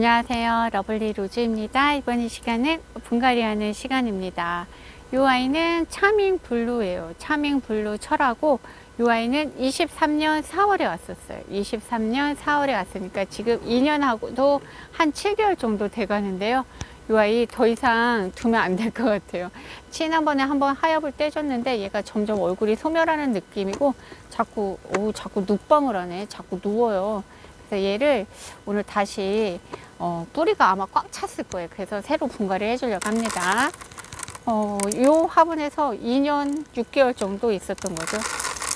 안녕하세요. 러블리 로즈입니다. 이번 이 시간은 분갈이 하는 시간입니다. 이 아이는 차밍 블루예요. 차밍 블루 철하고 이 아이는 23년 4월에 왔었어요. 23년 4월에 왔으니까 지금 2년하고도 한 7개월 정도 돼 가는데요. 이 아이 더 이상 두면 안 될 것 같아요. 지난번에 한번 하엽을 떼줬는데 얘가 점점 얼굴이 소멸하는 느낌이고 자꾸 오 자꾸 눕방을 하네. 자꾸 누워요. 그래서 얘를 오늘 다시 어, 뿌리가 아마 꽉 찼을 거예요. 그래서 새로 분갈이 해주려고 합니다. 어, 요 화분에서 2년 6개월 정도 있었던 거죠.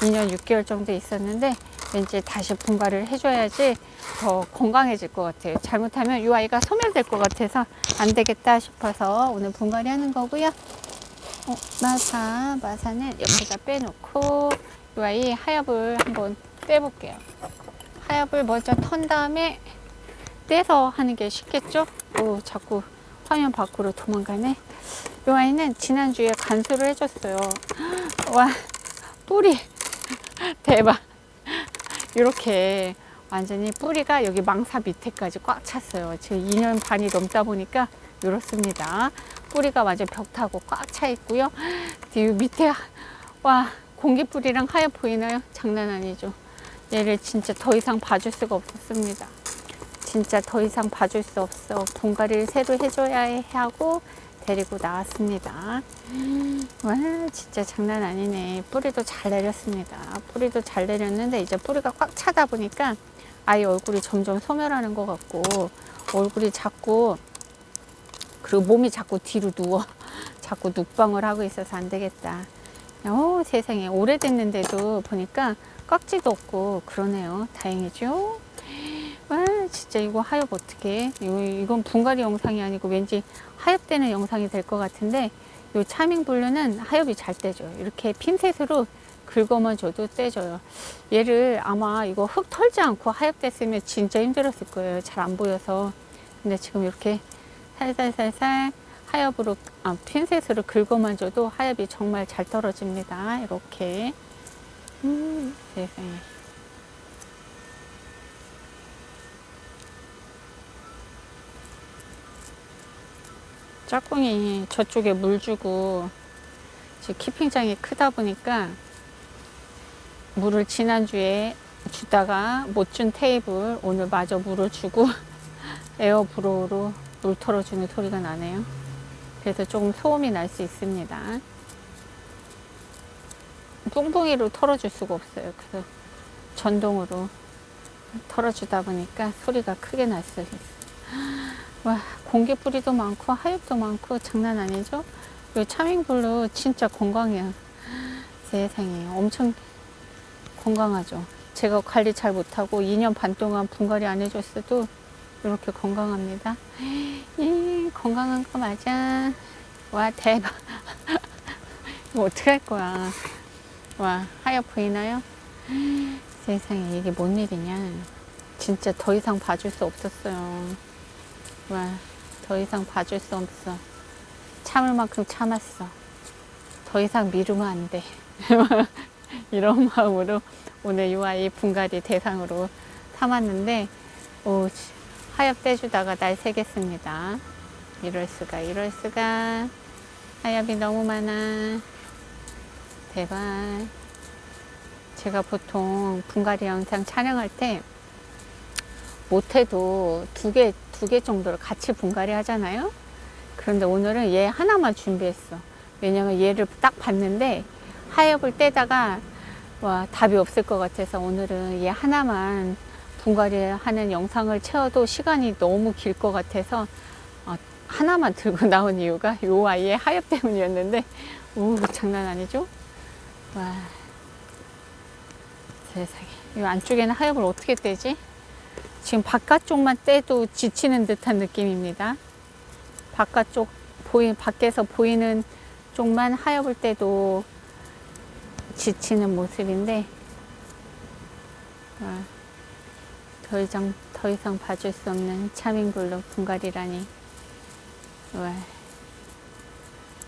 2년 6개월 정도 있었는데 왠지 다시 분갈이를 해줘야지 더 건강해질 것 같아요. 잘못하면 이 아이가 소멸될 것 같아서 안 되겠다 싶어서 오늘 분갈이 하는 거고요. 어, 마사, 마사는 옆에다 빼놓고 이 아이 하엽을 한번 빼볼게요. 하엽을 먼저 턴 다음에 떼서 하는 게 쉽겠죠? 오, 자꾸 화면 밖으로 도망가네. 이 아이는 지난주에 간수를 해줬어요. 와, 뿌리. 대박. 이렇게 완전히 뿌리가 여기 망사 밑에까지 꽉 찼어요. 지금 2년 반이 넘다 보니까 이렇습니다. 뿌리가 완전 벽 타고 꽉 차 있고요. 이 밑에, 와, 공기 뿌리랑 하얗 보이나요? 장난 아니죠. 얘를 진짜 더 이상 봐줄 수가 없었습니다. 진짜 더 이상 봐줄 수 없어. 분갈이를 새로 해줘야 해 하고 데리고 나왔습니다. 와, 진짜 장난 아니네. 뿌리도 잘 내렸습니다. 뿌리도 잘 내렸는데 이제 뿌리가 꽉 차다 보니까 아이 얼굴이 점점 소멸하는 것 같고 얼굴이 자꾸 그리고 몸이 자꾸 뒤로 누워 자꾸 눕방을 하고 있어서 안 되겠다. 오, 세상에 오래됐는데도 보니까 깍지도 없고 그러네요. 다행이죠. 와, 진짜 이거 하엽 어떻게? 이거 이건 분갈이 영상이 아니고 왠지 하엽되는 영상이 될 것 같은데 이 차밍 블루는 하엽이 잘 떼져요. 이렇게 핀셋으로 긁어만 줘도 떼져요. 얘를 아마 이거 흙 털지 않고 하엽 됐으면 진짜 힘들었을 거예요. 잘 안 보여서. 근데 지금 이렇게 살살살살 하엽으로 아, 핀셋으로 긁어만 줘도 하엽이 정말 잘 떨어집니다. 이렇게. 음, 세상에. 짝꿍이 저쪽에 물 주고 지금 키핑장이 크다 보니까 물을 지난주에 주다가 못 준 테이블 오늘 마저 물을 주고 에어 브로우로 물 털어주는 소리가 나네요. 그래서 조금 소음이 날 수 있습니다. 뿡뿡이로 털어줄 수가 없어요. 그래서 전동으로 털어주다 보니까 소리가 크게 날 수 있어요. 와, 공기 뿌리도 많고 하엽도 많고 장난 아니죠? 이 차밍블루 진짜 건강해요. 세상에 엄청 건강하죠. 제가 관리 잘 못하고 2년 반 동안 분갈이 안 해줬어도 이렇게 건강합니다. 이 건강한 거 맞아. 와 대박. 이거 어떻게 할 거야? 와 하얗 보이나요? 세상에 이게 뭔 일이냐? 진짜 더 이상 봐줄 수 없었어요. 와, 더 이상 봐줄 수 없어. 참을 만큼 참았어. 더 이상 미루면 안 돼. 이런 마음으로 오늘 이 아이 분갈이 대상으로 삼았는데, 오, 하엽 떼주다가 날 새겠습니다. 이럴 수가, 이럴 수가. 하엽이 너무 많아. 대박. 제가 보통 분갈이 영상 촬영할 때 못해도 두 개, 두 개 정도를 같이 분갈이 하잖아요. 그런데 오늘은 얘 하나만 준비했어. 왜냐면 얘를 딱 봤는데 하엽을 떼다가 와, 답이 없을 것 같아서 오늘은 얘 하나만 분갈이 하는 영상을 채워도 시간이 너무 길 것 같아서 어, 하나만 들고 나온 이유가 요 아이의 하엽 때문이었는데 오 장난 아니죠? 와 세상에 이 안쪽에는 하엽을 어떻게 떼지? 지금 바깥쪽만 떼도 지치는 듯한 느낌입니다. 바깥쪽 보이 밖에서 보이는 쪽만 하엽을 떼도 지치는 모습인데 와, 더 이상 더 이상 봐줄 수 없는 차밍블루 분갈이라니. 와.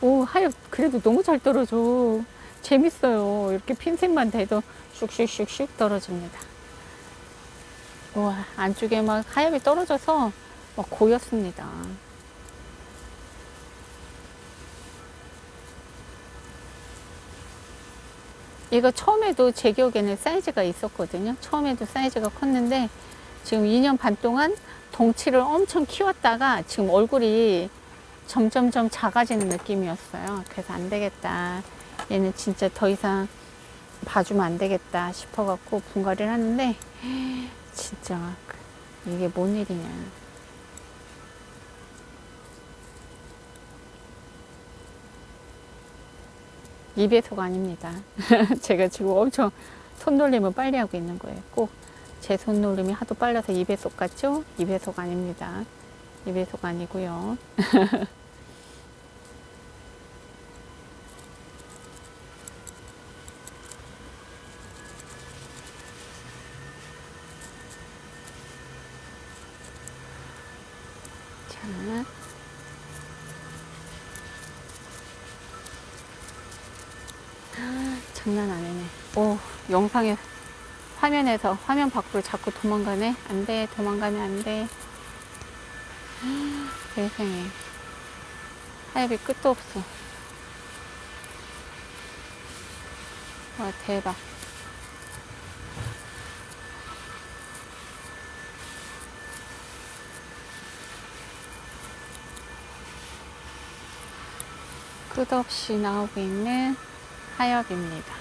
오 하엽 그래도 너무 잘 떨어져. 재밌어요. 이렇게 핀셋만 대도 슉슉슉슉 떨어집니다. 우와, 안쪽에 막 하엽이 떨어져서 막 고였습니다. 이거 처음에도 제 기억에는 사이즈가 있었거든요. 처음에도 사이즈가 컸는데 지금 2년 반 동안 덩치를 엄청 키웠다가 지금 얼굴이 점점점 작아지는 느낌이었어요. 그래서 안 되겠다. 얘는 진짜 더 이상 봐주면 안 되겠다 싶어갖고 분갈이를 하는데 진짜 이게 뭔 일이냐. 이배속 아닙니다. 제가 지금 엄청 손놀림을 빨리 하고 있는 거예요. 꼭 제 손놀림이 하도 빨라서 이배속 같죠? 이배속 아닙니다. 이배속 아니고요. 자. 장난 아니네. 오, 영상에, 화면에서, 화면 밖으로 자꾸 도망가네? 안 돼, 도망가면 안 돼. 세상에. 하엽이 끝도 없어. 와, 대박. 끝없이 나오고 있는 하엽입니다.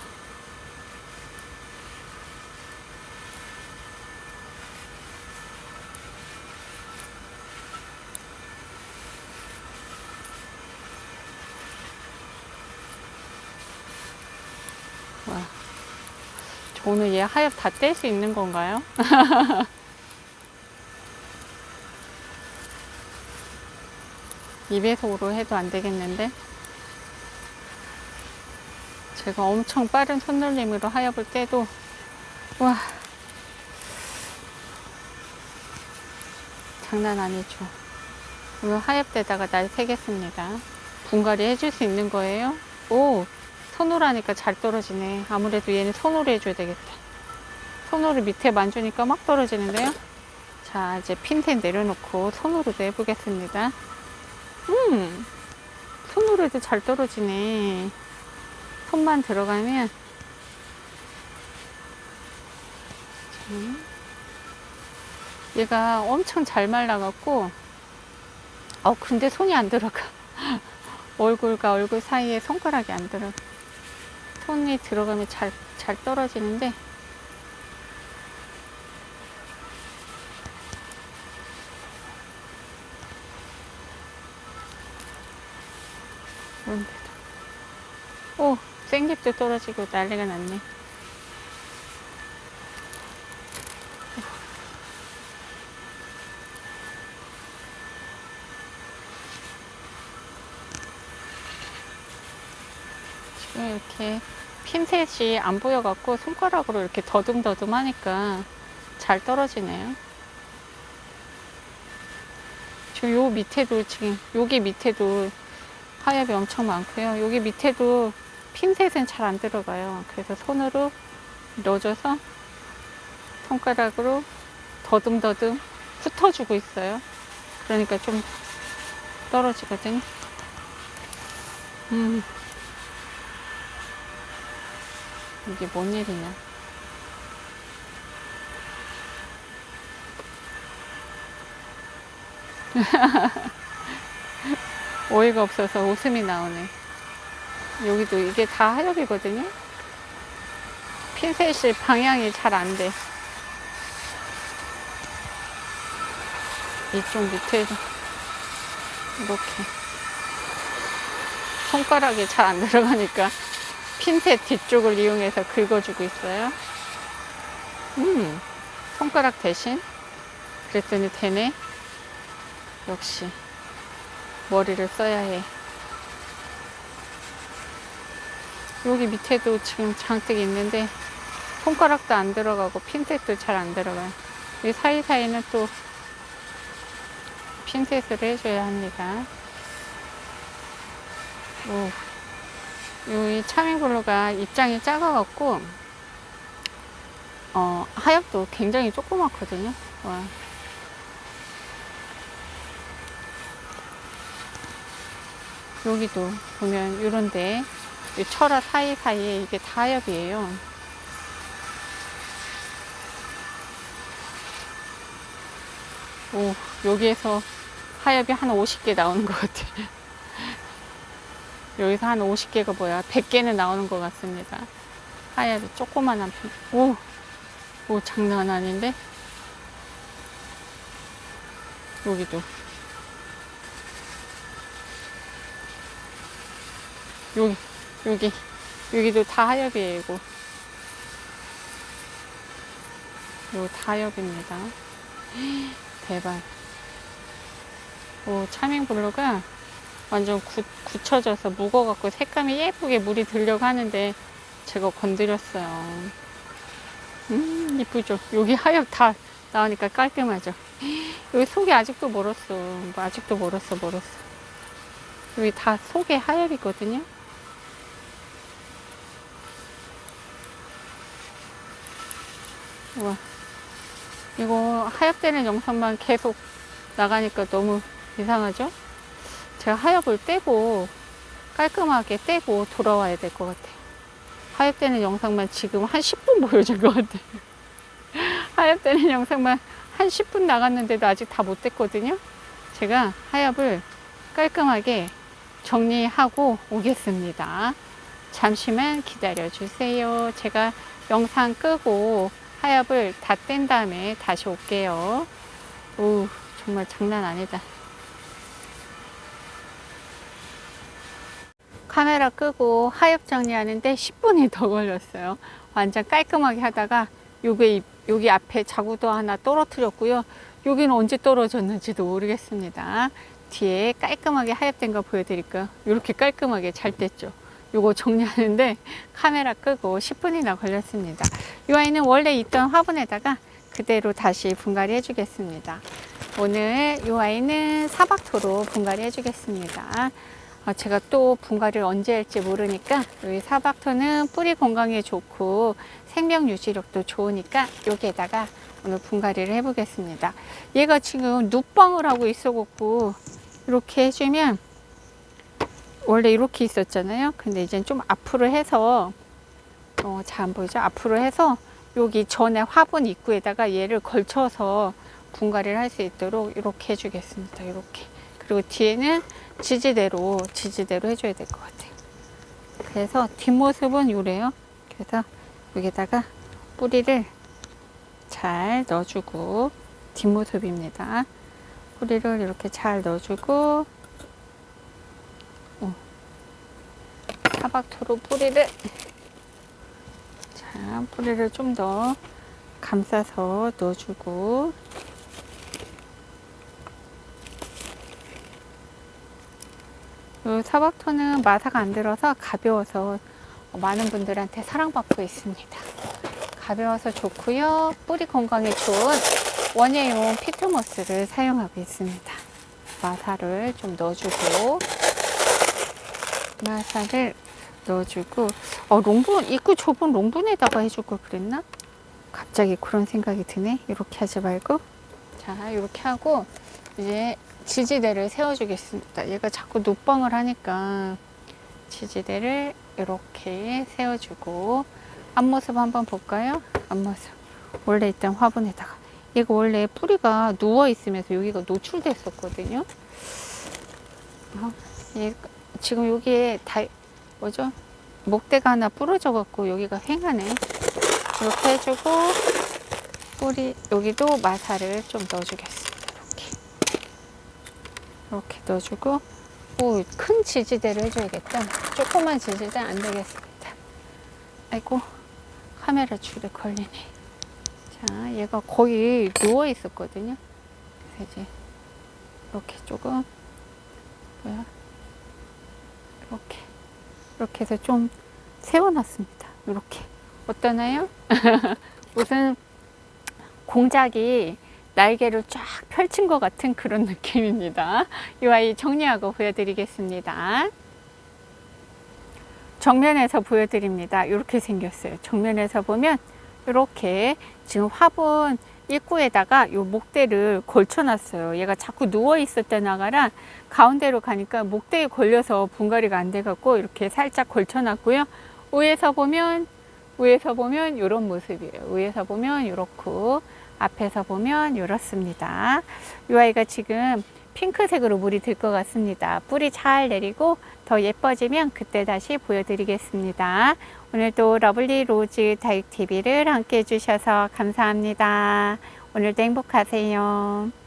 와, 저 오늘 얘 하엽 다 뗄 수 있는 건가요? 입에속으로 해도 안 되겠는데? 제가 엄청 빠른 손놀림으로 하엽을 떼도 와. 장난 아니죠. 오늘 하엽 떼다가 날 새겠습니다. 분갈이 해줄 수 있는 거예요? 오 손으로 하니까 잘 떨어지네. 아무래도 얘는 손으로 해줘야 되겠다. 손으로 밑에 만주니까 막 떨어지는데요? 자 이제 핀셋 내려놓고 손으로도 해보겠습니다. 음 손으로 해도 잘 떨어지네 손만 들어가면 음. 얘가 엄청 잘 말라갖고 어 근데 손이 안 들어가 얼굴과 얼굴 사이에 손가락이 안 들어가 손이 들어가면 잘, 잘 떨어지는데 그런데도 오 생잎도 떨어지고 난리가 났네. 지금 이렇게 핀셋이 안 보여갖고 손가락으로 이렇게 더듬더듬 하니까 잘 떨어지네요. 지금 요 밑에도 지금 여기 밑에도 하엽이 엄청 많고요. 여기 밑에도 핀셋은 잘 안 들어가요. 그래서 손으로 넣어줘서 손가락으로 더듬더듬 훑어주고 있어요. 그러니까 좀 떨어지거든요. 음. 이게 뭔 일이냐. 어이가 없어서 웃음이 나오네. 여기도 이게 다 하엽이거든요. 핀셋이 방향이 잘 안 돼. 이쪽 밑에도 이렇게 손가락이 잘 안 들어가니까 핀셋 뒤쪽을 이용해서 긁어주고 있어요. 음, 손가락 대신 그랬더니 되네. 역시 머리를 써야 해. 여기 밑에도 지금 장뜩 있는데 손가락도 안 들어가고 핀셋도 잘 안 들어가요. 이 사이사이는 또 핀셋을 해줘야 합니다. 오, 이 차밍블루가 입장이 작아갖고 어, 하엽도 굉장히 조그맣거든요. 와. 여기도 보면 이런데 이 철화 사이사이에 이게 다 하엽이에요. 오, 여기에서 하엽이 한 50개 나오는 것 같아. 여기서 한 50개가 뭐야? 100개는 나오는 것 같습니다. 하엽이 조그만한 편. 오, 오, 장난 아닌데? 여기도. 여기, 여기, 여기도 다 하엽이에요, 이거. 이거 다 하엽입니다. 대박. 오, 차밍 블루가 완전 굳, 굳혀져서 묵어갖고 색감이 예쁘게 물이 들려고 하는데 제가 건드렸어요. 음, 이쁘죠? 여기 하엽 다 나오니까 깔끔하죠? 여기 속이 아직도 멀었어. 뭐 아직도 멀었어, 멀었어. 여기 다 속에 하엽이거든요? 와. 이거 하엽되는 영상만 계속 나가니까 너무 이상하죠? 제가 하엽을 떼고 깔끔하게 떼고 돌아와야 될 것 같아요. 하엽되는 영상만 지금 한 10분 보여준 것 같아요. 하엽되는 영상만 한 10분 나갔는데도 아직 다 못 뗐거든요. 제가 하엽을 깔끔하게 정리하고 오겠습니다. 잠시만 기다려 주세요. 제가 영상 끄고 하엽을 다 뗀 다음에 다시 올게요. 오, 정말 장난 아니다. 카메라 끄고 하엽 정리하는데 10분이 더 걸렸어요. 완전 깔끔하게 하다가 요게 여기 앞에 자구도 하나 떨어뜨렸고요. 여기는 언제 떨어졌는지도 모르겠습니다. 뒤에 깔끔하게 하엽된 거 보여드릴까요? 이렇게 깔끔하게 잘 뗐죠. 요거 정리하는데 카메라 끄고 10분이나 걸렸습니다. 이 아이는 원래 있던 화분에다가 그대로 다시 분갈이 해주겠습니다. 오늘 이 아이는 사박토로 분갈이 해주겠습니다. 어, 제가 또 분갈이를 언제 할지 모르니까 여기 사박토는 뿌리 건강에 좋고 생명 유지력도 좋으니까 여기에다가 오늘 분갈이를 해보겠습니다. 얘가 지금 눕방을 하고 있어갖고 이렇게 해주면 원래 이렇게 있었잖아요. 근데 이제 좀 앞으로 해서 어, 잘 안 보이죠? 앞으로 해서 여기 전에 화분 입구에다가 얘를 걸쳐서 분갈이를 할 수 있도록 이렇게 해주겠습니다. 이렇게. 그리고 뒤에는 지지대로 지지대로 해줘야 될 것 같아요. 그래서 뒷모습은 요래요. 그래서 여기다가 뿌리를 잘 넣어주고 뒷모습입니다. 뿌리를 이렇게 잘 넣어주고 사박토로 뿌리를 자 뿌리를 좀 더 감싸서 넣어주고 이 사박토는 마사가 안 들어서 가벼워서 많은 분들한테 사랑받고 있습니다. 가벼워서 좋고요. 뿌리 건강에 좋은 원예용 피트모스를 사용하고 있습니다. 마사를 좀 넣어주고 마사를 넣어주고 어, 롱분 입구 좁은 롱분에다가 해줄 걸 그랬나? 갑자기 그런 생각이 드네. 이렇게 하지 말고 자 이렇게 하고 이제 지지대를 세워주겠습니다. 얘가 자꾸 녹방을 하니까 지지대를 이렇게 세워주고 앞모습 한번 볼까요? 앞모습 원래 있던 화분에다가 얘가 원래 뿌리가 누워 있으면서 여기가 노출됐었거든요. 어, 얘 지금 여기에 다 뭐죠? 목대가 하나 부러져 갖고 여기가 횡하네. 이렇게 해주고 뿌리 여기도 마사를 좀 넣어주겠습니다. 이렇게 이렇게 넣어주고 오, 큰 지지대를 해줘야겠다. 조그만 지지대 안 되겠습니다. 아이고 카메라 줄에 걸리네. 자, 얘가 거의 누워 있었거든요. 그래서 이제 이렇게 조금 뭐야 이렇게 이렇게 해서 좀 세워놨습니다. 이렇게 어떠나요? 무슨 공작이 날개를 쫙 펼친 것 같은 그런 느낌입니다. 이 아이 정리하고 보여드리겠습니다. 정면에서 보여드립니다. 이렇게 생겼어요. 정면에서 보면 이렇게 지금 화분 입구에다가 요 목대를 걸쳐놨어요. 얘가 자꾸 누워 있었던 나가라 가운데로 가니까 목대에 걸려서 분갈이가 안 돼갖고 이렇게 살짝 걸쳐놨고요. 위에서 보면 위에서 보면 이런 모습이에요. 위에서 보면 이렇고 앞에서 보면 이렇습니다. 이 아이가 지금 핑크색으로 물이 들 것 같습니다. 뿌리 잘 내리고 더 예뻐지면 그때 다시 보여드리겠습니다. 오늘도 러블리 로즈 다육TV를 함께 해주셔서 감사합니다. 오늘도 행복하세요.